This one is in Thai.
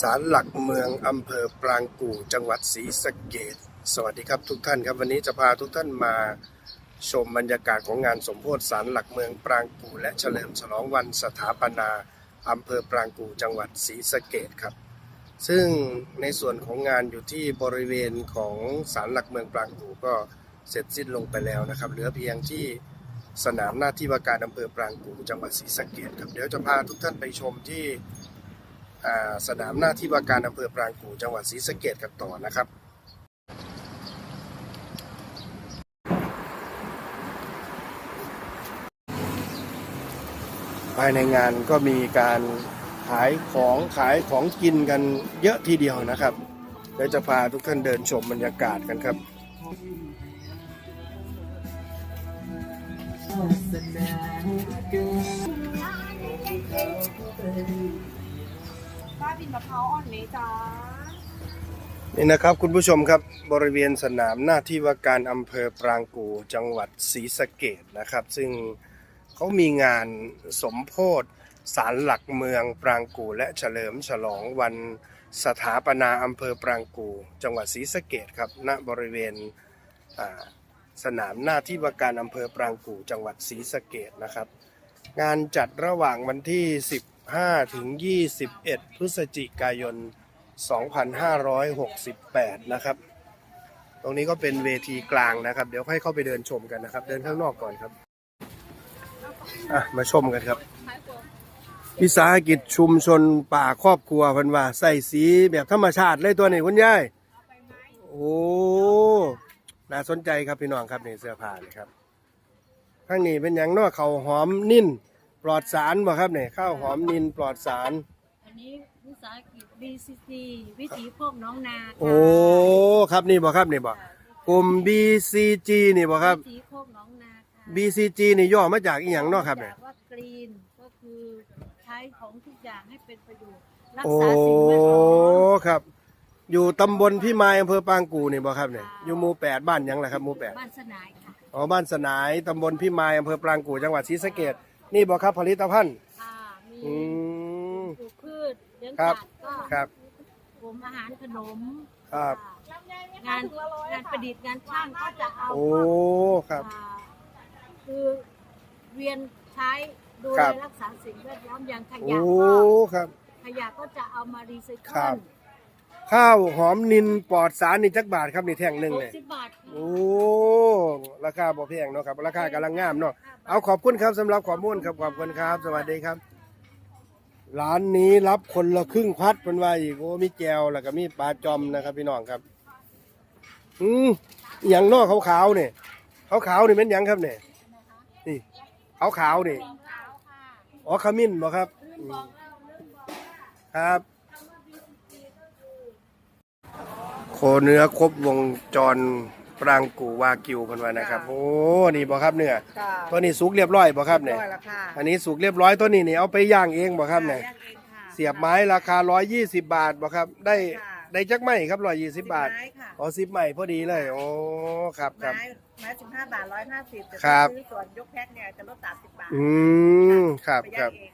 ศาลหลักเมืองอำเภอปรางกู่จังหวัดศรีสะเกดสวัสดีครับทุกท่านครับวันนี้จะพาทุกท่านมาชมบรรยากาศของงานสมโพธิศาลหลักเมืองปรางกู่และเฉลิมฉลองวันสถาปนาอำเภอปรางกู่จังหวัดศรีสะเกดครับ ซึ่งในส่วนของงานอยู่ที่บริเวณของศาลหลักเมืองปรางกู่ก็เสร็จสิ้นลงไปแล้วนะครับ เหลือเพียงที่สนามหน้าที่ว่าการอำเภอปรางกู่จังหวัดศรีสะเกดครับเดี๋ยวจะพาทุกท่านไปชมที่ สนามหน้าที่ว่าการอำเภอปรางกู่จังหวัดศรีสะเกดกันต่อนะครับภายในงานก็มีการขายของขายของกินกันเยอะทีเดียวนะครับเดี๋ยวจะพาทุกท่านเดินชมบรรยากาศกันครับ บินมะพร้าวอ่อนไหมจ๊ะนี่นะครับคุณผู้ชมครับบริเวณสนามหน้าที่ว่าการอำเภอปรางกูจังหวัดศรีสะเกดนะครับ ซึ่งเขามีงานสมโพธศาลหลักเมืองปรางกูและเฉลิมฉลองวันสถาปนาอำเภอปรางกู จังหวัดศรีสะเกดครับณบริเวณสนามหน้าที่ว่าการอำเภอปรางกูจังหวัดศรีสะเกดนะครับ งานจัดระหว่างวันที่ 15ถึง21 พฤศจิกายน 2568 นะครับ ตรงนี้ก็เป็นเวทีกลางนะครับ เดี๋ยวให้เข้าไปเดินชมกันนะครับ เดินข้างนอกก่อนครับอะมาชมกันครับ วิสาหกิจชุมชนป่าครอบครัวพันว่าใส่สีแบบธรรมชาติเลยตัวนี้คุณยายโอ้น่าสนใจครับพี่น้องครับนี่เสื้อผ้านี่ครับข้างนี้เป็นอย่างนอกเขาหอมนิ่น ปลอดสารบ่ครับเนี่ยข้าวหอมนินปลอดสาร อันนี้วิสาหกิจ BCC วิถีพวกน้องนาค่ะโอ้ครับนี่บ่ครับนี่บ่กลุ่ม BCG นี่บ่ครับ วิถีพวกน้องนาค่ะ BCG นี่ย่อมาจากอีหยังเนาะครับเนี่ย จากว่ากรีนก็คือใช้ของทุกอย่างให้เป็นประโยชน์รักโอ้ษาสิ่งแวดล้อมครับ อยู่ตำบลพี่ไม้อำเภอปางกูนี่บ่ครับเนี่ยอยู่หมู่แปดบ้านหยังล่ะครับหมู่แปดบ้านสนายค่ะ อ๋อบ้านสนายตำบลพี่ไม้อำเภอปรางกูจังหวัดศรีสะเกษ นี่บ่ครับผลิตภัณฑ์ ค่ะมีอืม ปลูกพืชเลี้ยงครัสับตว์ก็ครับ กลุ่มอาหารขนมครับค่ะงานงานประดิษฐ์งานช่างก็จะเอาโอ้ครับ อ่าคือเวียนใช้ดูครัแลบรักษาสิ่งแวดล้อมอย่างขโอ้ยะก็ ครับ ขยะก็จะเอามารีไซครัเคิบล ข้าวหอมนินปลอดสารนี่จักบาทครับนี่แท่งหนึ่งหกเนี่ยสิบบาทค่ะ โอ้ราคาบ่แพงเนาะครับราคากำลังงามเนาะเอาขอบคุณครับสำหรับข้อมูลครับขอบคุณครับ สวัสดีครับ ร้านนี้รับคนละครึ่งพัดเป็นว่าอีกโอ้มีแจวแล้วก็มีปลาจอมนะครับ พี่น้องครับ อืมอหย่างเนอกขาวๆเนี่ยขาวๆนี่เป็นหยังครับเนี่ยนี่ขาวๆนี่อ๋อขมิ้นบ่ครับอืมครับ โคเนื้อครบวงจรปรางกูวากิวเพันว่านะครับ โอ้ นี่บ่ครับเนื้อจ้าตัวนี้สุกเรียบร้อยบ่ครับเนี่ย ร้อยละค่ะอันนี้สุกเรียบร้อยตัวนี้นี่เอาไปย่างเองบ่ครับเนี่ยย่างเองค่ะ เสียบไม้ราคา 120 บาทบ่ครับ ได้ค่ะ ได้จักไม้ครับ 120 บาท ไม้ค่ะอ๋อ10ไม้พอดีเลย โอ้ ครับครับ ไม้ไม้สิบห้าบาทร้อยห้าสิบแต่ครับ ถ้าซื้อส่วนยกแพ็คเนี่ยจะลดสามสิบบาทอืม ครับไปคย่ารับงเอง